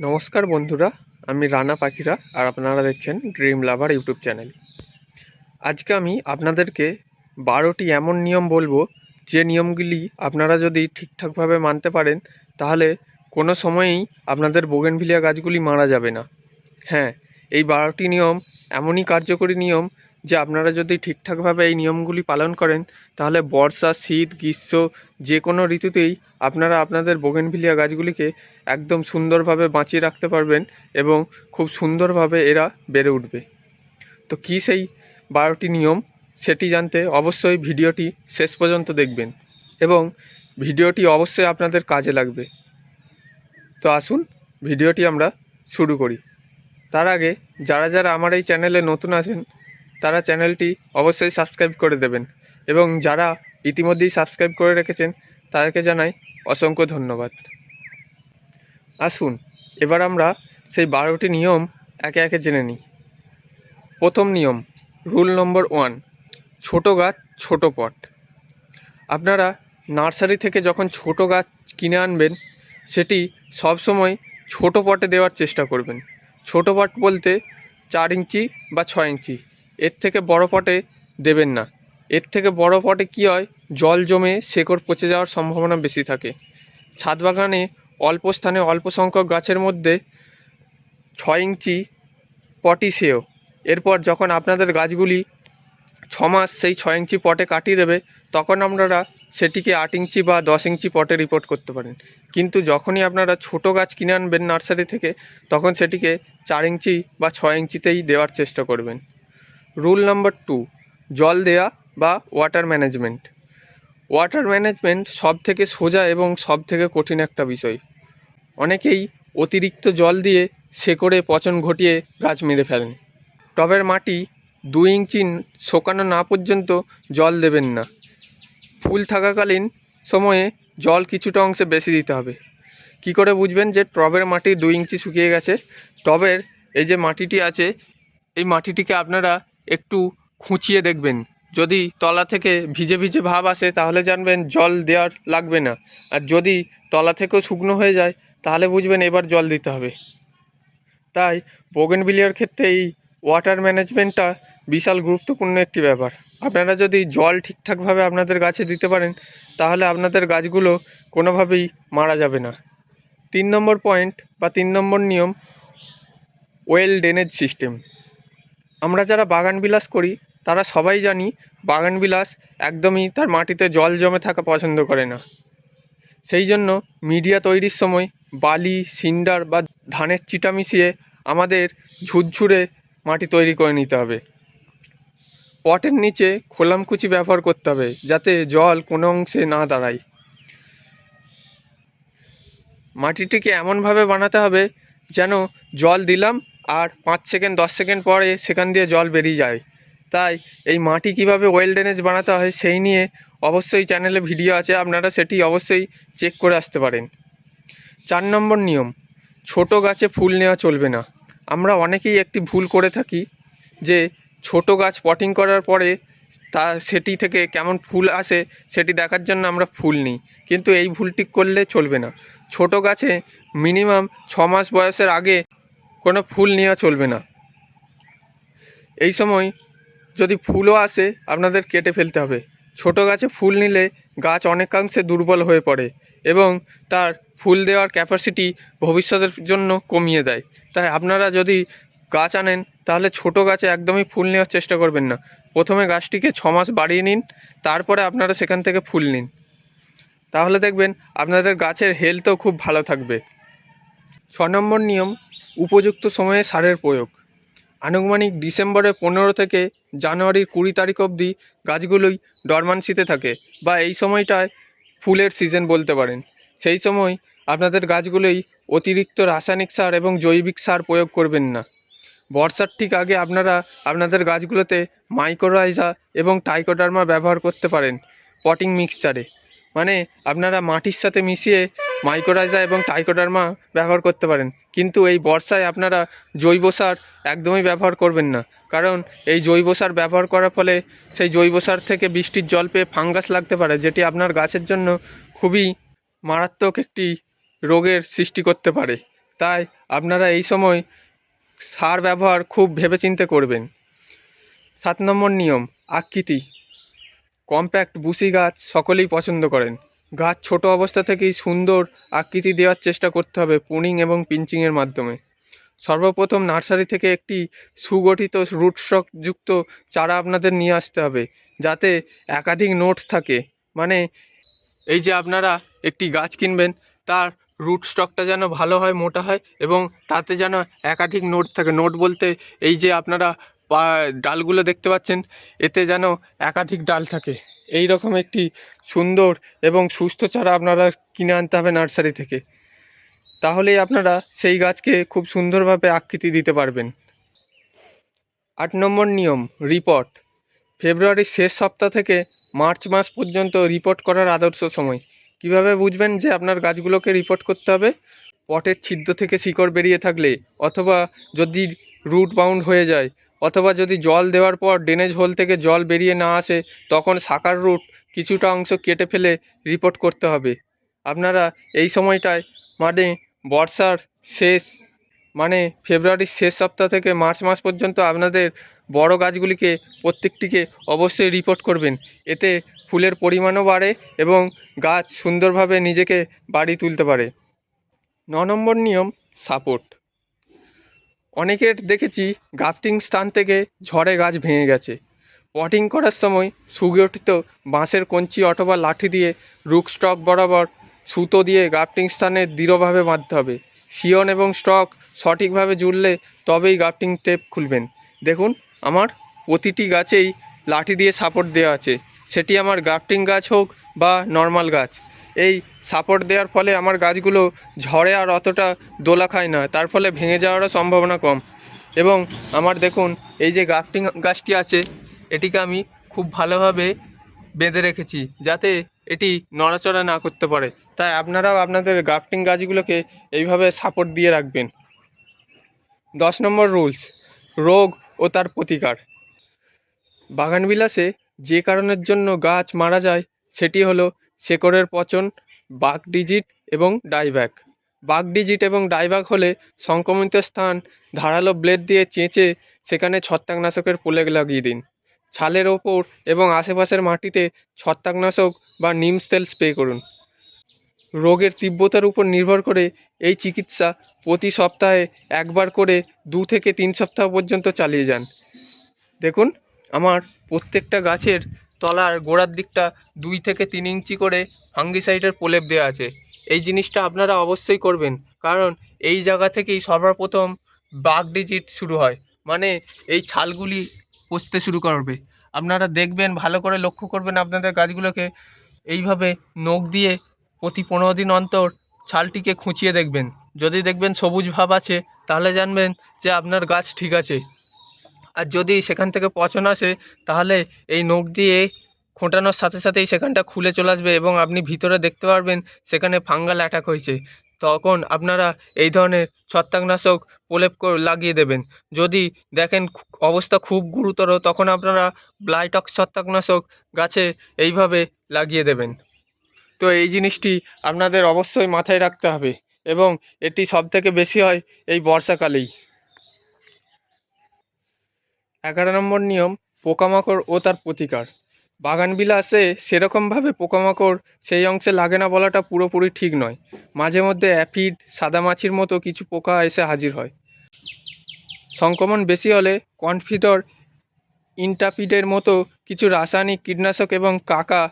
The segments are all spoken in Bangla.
নমস্কার বন্ধুরা, আমি রানা পাখিরা আর আপনারা দেখছেন ড্রিম লাভার ইউটিউব চ্যানেল আজকে আমি আপনাদেরকে বারোটি এমন নিয়ম বলব, যে নিয়মগুলি আপনারা যদি ঠিকঠাকভাবে মানতে পারেন, তাহলে কোনো সময়েই আপনাদের বোগেনভিলিয়া গাছগুলি মারা যাবে না। হ্যাঁ এই বারোটি নিয়ম এমনই কার্যকরী নিয়ম যে আপনারা যদি ঠিকঠাকভাবে এই নিয়মগুলি পালন করেন, তাহলে বর্ষা, শীত, গ্রীষ্ম যে কোনো ঋতুতেই আপনারা আপনাদের বোগেনভিলিয়া গাছগুলিকে একদম সুন্দরভাবে বাঁচিয়ে রাখতে পারবেন এবং খুব সুন্দরভাবে এরা বেড়ে উঠবে। তো কী সেই বারোটি নিয়ম, সেটি জানতে অবশ্যই ভিডিওটি শেষ পর্যন্ত দেখবেন এবং ভিডিওটি অবশ্যই আপনাদের কাজে লাগবে। তো আসুন, ভিডিওটি আমরা শুরু করি। তার আগে যারা যারা আমার এই চ্যানেলে নতুন আছেন তারা চ্যানেলটি অবশ্যই সাবস্ক্রাইব করে দেবেন। এবং যারা ইতিমধ্যেই সাবস্ক্রাইব করে রেখেছেন, তাদেরকে জানাই অসংখ্য ধন্যবাদ। আসুন, এবার আমরা সেই বারোটি নিয়ম একে একে জেনে নিই। প্রথম নিয়ম, রুল নম্বর ওয়ান, ছোট গাছ ছোট পট। আপনারা নার্সারি থেকে যখন ছোট গাছ কিনে আনবেন, সেটি সবসময় ছোট পটে দেওয়ার চেষ্টা করবেন। ছোট পট বলতে চার ইঞ্চি বা ছয় ইঞ্চি। এর থেকে বড় পটে দেবেন না। এর থেকে বড় পটে কী হয়? জল জমে শেকড় পচে যাওয়ার সম্ভাবনা বেশি থাকে। ছাদ বাগানে অল্প স্থানে অল্প সংখ্যক গাছের মধ্যে ছয় ইঞ্চি পটি সেও। এরপর যখন আপনাদের গাছগুলি ছ মাস সেই ছয় ইঞ্চি পটে কাটিয়ে দেবে, তখন আপনারা সেটিকে আট ইঞ্চি বা দশ ইঞ্চি পটে রিপোর্ট করতে পারেন। কিন্তু যখনই আপনারা ছোট গাছ কিনে আনবেন নার্সারি থেকে, তখন সেটিকে চার ইঞ্চি বা ছয় ইঞ্চিতেই দেওয়ার চেষ্টা করবেন। রুল নাম্বার টু, জল দেয়া বা ওয়াটার ম্যানেজমেন্ট। ওয়াটার ম্যানেজমেন্ট সব থেকে সোজা এবং সব থেকে কঠিন একটা বিষয়। অনেকেই অতিরিক্ত জল দিয়ে শেকড়ে পচন ঘটিয়ে গাছ মেরে ফেলেন। টবের মাটি দুই ইঞ্চি শোকানো না পর্যন্ত জল দেবেন না। ফুল থাকাকালীন সময়ে জল কিছুটা অংশে বেশি দিতে হবে। কি করে বুঝবেন যে টবের মাটি দুই ইঞ্চি শুকিয়ে গেছে? টবের এই যে মাটিটি আছে, এই মাটিটিকে আপনারা একটু খুঁচিয়ে দেখবেন। যদি তলা থেকে ভিজে ভিজে ভাব আসে, তাহলে জানবেন জল দেওয়ার লাগবে না। আর যদি তলা থেকেও শুকনো হয়ে যায়, তাহলে বুঝবেন এবার জল দিতে হবে। তাই বোগেন বিলিয়ার ক্ষেত্রে এই ওয়াটার ম্যানেজমেন্টটা বিশাল গুরুত্বপূর্ণ একটি ব্যাপার। আপনারা যদি জল ঠিকঠাকভাবে আপনাদের গাছে দিতে পারেন, তাহলে আপনাদের গাছগুলো কোনোভাবেই মারা যাবে না। তিন নম্বর পয়েন্ট বা তিন নম্বর নিয়ম, ওয়েল ড্রেনেজ সিস্টেম। আমরা যারা বাগান বিলাস করি, তারা সবাই জানি বাগান বিলাস একদমই তার মাটিতে জল জমে থাকা পছন্দ করে না। সেই জন্য মিডিয়া তৈরির সময় বালি, সিন্ডার বা ধানের চিটা মিশিয়ে আমাদের ঝুরঝুরে মাটি তৈরি করে নিতে হবে। পটের নিচে খোলামকুচি ব্যবহার করতে হবে যাতে জল কোনো অংশে না দাঁড়ায়। মাটিটিকে এমনভাবে বানাতে হবে যেন জল দিলাম আর পাঁচ সেকেন্ড, দশ সেকেন্ড পরে সেখান দিয়ে জল বেরিয়ে যায়। তাই এই মাটি কীভাবে ওয়েল ড্রেনেজ বানাতে হয় সেই নিয়ে অবশ্যই চ্যানেলে ভিডিও আছে, আপনারা সেটি অবশ্যই চেক করে আসতে পারেন। চার নম্বর নিয়ম, ছোট গাছে ফুল নেওয়া চলবে না। আমরা অনেকেই একটি ভুল করে থাকি যে ছোট গাছ পটিং করার পরে তা সেটি থেকে কেমন ফুল আসে সেটি দেখার জন্য আমরা ফুল নিই। কিন্তু এই ভুলটি করলে চলবে না। ছোট গাছে মিনিমাম ছ মাস বয়সের আগে কোনো ফুল নেওয়া চলবে না। এই সময় যদি ফুলও আসে, আপনাদের কেটে ফেলতে হবে। ছোট গাছে ফুল নিলে গাছ অনেকাংশে দুর্বল হয়ে পড়ে এবং তার ফুল দেওয়ার ক্যাপাসিটি ভবিষ্যতের জন্য কমিয়ে দেয়। তাই আপনারা যদি গাছ আনেন, তাহলে ছোট গাছে একদমই ফুল নেওয়ার চেষ্টা করবেন না। প্রথমে গাছটিকে ছ মাস বাড়িয়ে নিন, তারপরে আপনারা সেখান থেকে ফুল নিন। তাহলে দেখবেন আপনাদের গাছের হেলথও খুব ভালো থাকবে। ছ নম্বর নিয়ম উপযুক্ত সময়ে সারের প্রয়োগ। আনুমানিক ডিসেম্বরের পনেরো থেকে জানুয়ারির কুড়ি তারিখ অবধি গাছগুলোই ডরমান্সিতে থাকে বা এই সময়টায় ফুলের সিজন বলতে পারেন। সেই সময় আপনাদের গাছগুলোই অতিরিক্ত রাসায়নিক সার এবং জৈবিক সার প্রয়োগ করবেন না। বর্ষার ঠিক আগে আপনারা আপনাদের গাছগুলোতে মাইক্রোরাইজা এবং টাইকোডার্মা ব্যবহার করতে পারেন পটিং মিক্সচারে মানে আপনারা মাটির সাথে মিশিয়ে মাইক্রোরাইজা এবং টাইকোডার্মা ব্যবহার করতে পারেন। কিন্তু এই বর্ষায় আপনারা জৈব সার একদমই ব্যবহার করবেন না। কারণ এই জৈব সার ব্যবহার করার ফলে সেই জৈব সার থেকে বৃষ্টির জল পেয়ে ফাঙ্গাস লাগতে পারে, যেটি আপনার গাছের জন্য খুবই মারাত্মক একটি রোগের সৃষ্টি করতে পারে। তাই আপনারা এই সময় সার ব্যবহার খুব ভেবেচিন্তে করবেন। সাত নম্বর নিয়ম, আকৃতি। কম্প্যাক্ট, বুসি গাছ সকলেই পছন্দ করেন। গাছ ছোট অবস্থা থেকেই সুন্দর আকৃতি দেওয়ার চেষ্টা করতে হবে পুনিং এবং পিঞ্চিংয়ের মাধ্যমে। সর্বপ্রথম নার্সারি থেকে একটি সুগঠিত রুট স্টক যুক্ত চারা আপনাদের নিয়ে আসতে হবে, যাতে একাধিক নোটস থাকে। মানে এই যে আপনারা একটি গাছ কিনবেন, তার রুট স্টকটা যেন ভালো হয়, মোটা হয় এবং তাতে যেন একাধিক নোট থাকে। নোট বলতে এই যে আপনারা ডালগুলো দেখতে পাচ্ছেন, এতে যেন একাধিক ডাল থাকে। এই রকম একটি সুন্দর এবং সুস্থ চারা আপনারা কিনে আনতে হবে নার্সারি থেকে। তাহলেই আপনারা সেই গাছকে খুব সুন্দরভাবে আকৃতি দিতে পারবেন। আট নম্বর নিয়ম রিপোর্ট ফেব্রুয়ারির শেষ সপ্তাহ থেকে মার্চ মাস পর্যন্ত রিপোর্ট করার আদর্শ সময়। কীভাবে বুঝবেন যে আপনার গাছগুলোকে রিপোর্ট করতে হবে? পটের ছিদ্র থেকে শিকড় বেরিয়ে থাকলে, অথবা যদি রুট বাউন্ড হয়ে যায়। অথবা যদি জল দেওয়ার পর ড্রেনেজ হোল থেকে জল বেরিয়ে না আসে, তখন শাখার রুট কিছুটা অংশ কেটে ফেলে রিপোর্ট করতে হবে। আপনারা এই সময়টায় মানে বর্ষার শেষ মানে ফেব্রুয়ারির শেষ সপ্তাহ থেকে মার্চ মাস পর্যন্ত আপনাদের বড় গাছগুলিকে, প্রত্যেকটিকে অবশ্যই রিপোর্ট করবেন। এতে ফুলের পরিমাণও বাড়ে এবং গাছ সুন্দরভাবে নিজেকে বাড়ি তুলতে পারে। ন নম্বর নিয়ম সাপোর্ট অনেকের দেখেছি গাফটিং স্থান থেকে ঝড়ে গাছ ভেঙে গেছে। পটিং করার সময় সুগঠিত বাঁশের কঞ্চি অথবা লাঠি দিয়ে রুক স্টক বরাবর সুতো দিয়ে গাফটিং স্থানে দৃঢ়ভাবে বাঁধতে হবে। শিয়ন এবং স্টক সঠিকভাবে জুড়লে তবেই গাফটিং টেপ খুলবেন। দেখুন, আমার প্রতিটি গাছেই লাঠি দিয়ে সাপোর্ট দেওয়া আছে। সেটি আমার গাফটিং গাছ হোক বা নর্মাল গাছ। এই সাপোর্ট দেওয়ার ফলে আমার গাছগুলো ঝড়ে আর অতটা দোলা খায় না। তার ফলে ভেঙে যাওয়ারও সম্ভাবনা কম। এবং আমার দেখুন, এই যে গাফটিং গাছটি আছে, এটিকে আমি খুব ভালোভাবে বেঁধে রেখেছি যাতে এটি নড়াচড়া না করতে পারে। তাই আপনারাও আপনাদের গাফটিং গাছগুলোকে এইভাবে সাপোর্ট দিয়ে রাখবেন। দশ নম্বর রুলস রোগ ও তার প্রতিকার। বাগানবিলাসে যে কারণের জন্য গাছ মারা যায়, সেটি হলো শেকড়ের পচন, বাক ডিজিট এবং ডাইব্যাক। বাক ডিজিট এবং ডাইব্যাক হলে সংক্রমিত স্থান, ধারালো ব্লেড দিয়ে চেঁচে সেখানে ছত্রাকনাশকের প্রলেগ লাগিয়ে দিন। ছালের ওপর এবং আশেপাশের মাটিতে ছত্রাকনাশক বা নিম তেল স্প্রে করুন। রোগের তীব্রতার উপর নির্ভর করে এই চিকিৎসা প্রতি সপ্তাহে একবার করে দু থেকে তিন সপ্তাহ পর্যন্ত চালিয়ে যান। দেখুন, আমার প্রত্যেকটা গাছের তলার গোড়ার দিকটা দুই থেকে তিন ইঞ্চি করে ফাঙ্গিসাইডের প্রলেপ দেওয়া আছে। এই জিনিসটা আপনারা অবশ্যই করবেন, কারণ এই জায়গা থেকেই সর্বপ্রথম বাঘ ডিজিট শুরু হয় মানে এই ছালগুলি পচতে শুরু করবে। আপনারা দেখবেন, ভালো করে লক্ষ্য করবেন আপনাদের গাছগুলোকে, এইভাবে নখ দিয়ে প্রতি পনেরো দিন অন্তর ছালটিকে খুঁচিয়ে দেখবেন। যদি দেখবেন সবুজ ভাব আছে, তাহলে জানবেন যে আপনার গাছ ঠিক আছে। আর যদি সেখান থেকে পচন আসে, তাহলে এই নখ দিয়ে খোঁটানোর সাথে সাথেই সেখানটা খুলে চলে আসবে এবং আপনি ভিতরে দেখতে পারবেন সেখানে ফাঙ্গাল অ্যাটাক হয়েছে। তখন আপনারা এই ধরনের ছত্রাকনাশক প্রলেপ লাগিয়ে দেবেন। যদি দেখেন অবস্থা খুব গুরুতর, তখন আপনারা ব্লাইটক্স ছত্রাকনাশক গাছে এইভাবে লাগিয়ে দেবেন। তো এই জিনিসটি আপনাদের অবশ্যই মাথায় রাখতে হবে এবং এটি সবথেকে বেশি হয় এই বর্ষাকালেই। এগারো নম্বর নিয়ম, পোকামাকড় ও তার প্রতিকার। বাগান বিলাসে সেরকমভাবে পোকামাকড় সেই অংশে লাগে না বলাটা পুরোপুরি ঠিক নয়। মাঝে মধ্যে অ্যাফিড সাদামাছির মতো কিছু পোকা এসে হাজির হয়। সংক্রমণ বেশি হলে কনফিডর ইন্টাপিডের মতো কিছু রাসায়নিক কীটনাশক এবং কাকা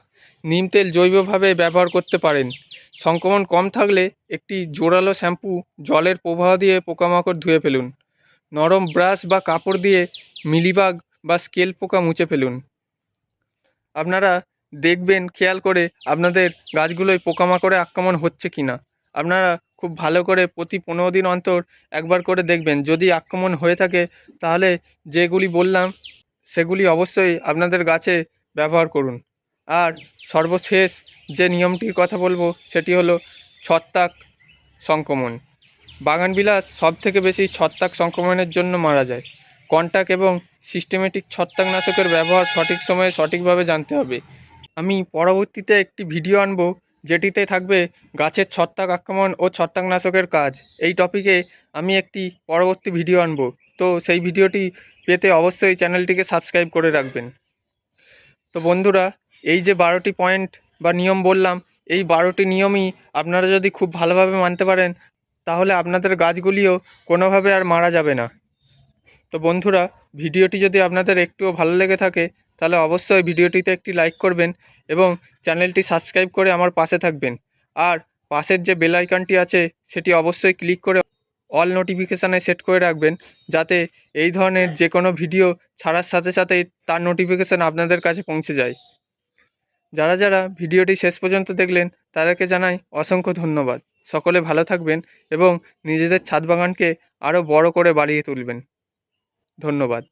নিম তেল জৈবভাবে ব্যবহার করতে পারেন। সংক্রমণ কম থাকলে একটি জোরালো শ্যাম্পু জলের প্রবাহ দিয়ে পোকামাকড় ধুয়ে ফেলুন। নরম ব্রাশ বা কাপড় দিয়ে মিলিবাগ বা স্কেল পোকা মুছে ফেলুন। আপনারা দেখবেন, খেয়াল করে আপনাদের গাছগুলোয় পোকামাকড়ে আক্রমণ হচ্ছে কি না আপনারা খুব ভালো করে প্রতি পনেরো দিন অন্তর একবার করে দেখবেন। যদি আক্রমণ হয়ে থাকে, তাহলে যেগুলি বললাম, সেগুলি অবশ্যই আপনাদের গাছে ব্যবহার করুন। আর সর্বশেষ যে নিয়মটির কথা বলব, সেটি হলো ছত্রাক সংক্রমণ। বাগানবিলাস সব থেকে বেশি ছত্রাক সংক্রমণের জন্য মারা যায়। কন্টাক্ট এবং সিস্টেমেটিক ছত্রাকনাশকের ব্যবহার সঠিক সময়ে সঠিকভাবে জানতে হবে। আমি পরবর্তীতে একটি ভিডিও আনব, যেটিতে থাকবে গাছের ছত্রাক আক্রমণ ও ছত্রাকনাশকের কাজ। এই টপিকে আমি একটি পরবর্তী ভিডিও আনব। তো সেই ভিডিওটি পেতে অবশ্যই চ্যানেলটিকে সাবস্ক্রাইব করে রাখবেন। তো বন্ধুরা, এই যে বারোটি পয়েন্ট বা নিয়ম বললাম, এই বারোটি নিয়মই আপনারা যদি খুব ভালোভাবে মানতে পারেন, তাহলে আপনাদের গাছগুলিও কোনোভাবে আর মারা যাবে না। তো বন্ধুরা, ভিডিওটি যদি আপনাদের একটুও ভালো লেগে থাকে, তাহলে অবশ্যই ভিডিওটিতে একটি লাইক করবেন এবং চ্যানেলটি সাবস্ক্রাইব করে আমার পাশে থাকবেন। আর পাশের যে বেল আইকনটি আছে, সেটি অবশ্যই ক্লিক করে অল নোটিফিকেশানে সেট করে রাখবেন, যাতে এই ধরনের যে কোনো ভিডিও ছাড়ার সাথে সাথেই তার নোটিফিকেশান আপনাদের কাছে পৌঁছে যায়। যারা যারা ভিডিওটি শেষ পর্যন্ত দেখলেন, তাদেরকে জানাই অসংখ্য ধন্যবাদ। সকলে ভালো থাকবেন এবং নিজেদের ছাদ বাগানকে আরও বড় করে বাড়িয়ে তুলবেন। ধন্যবাদ।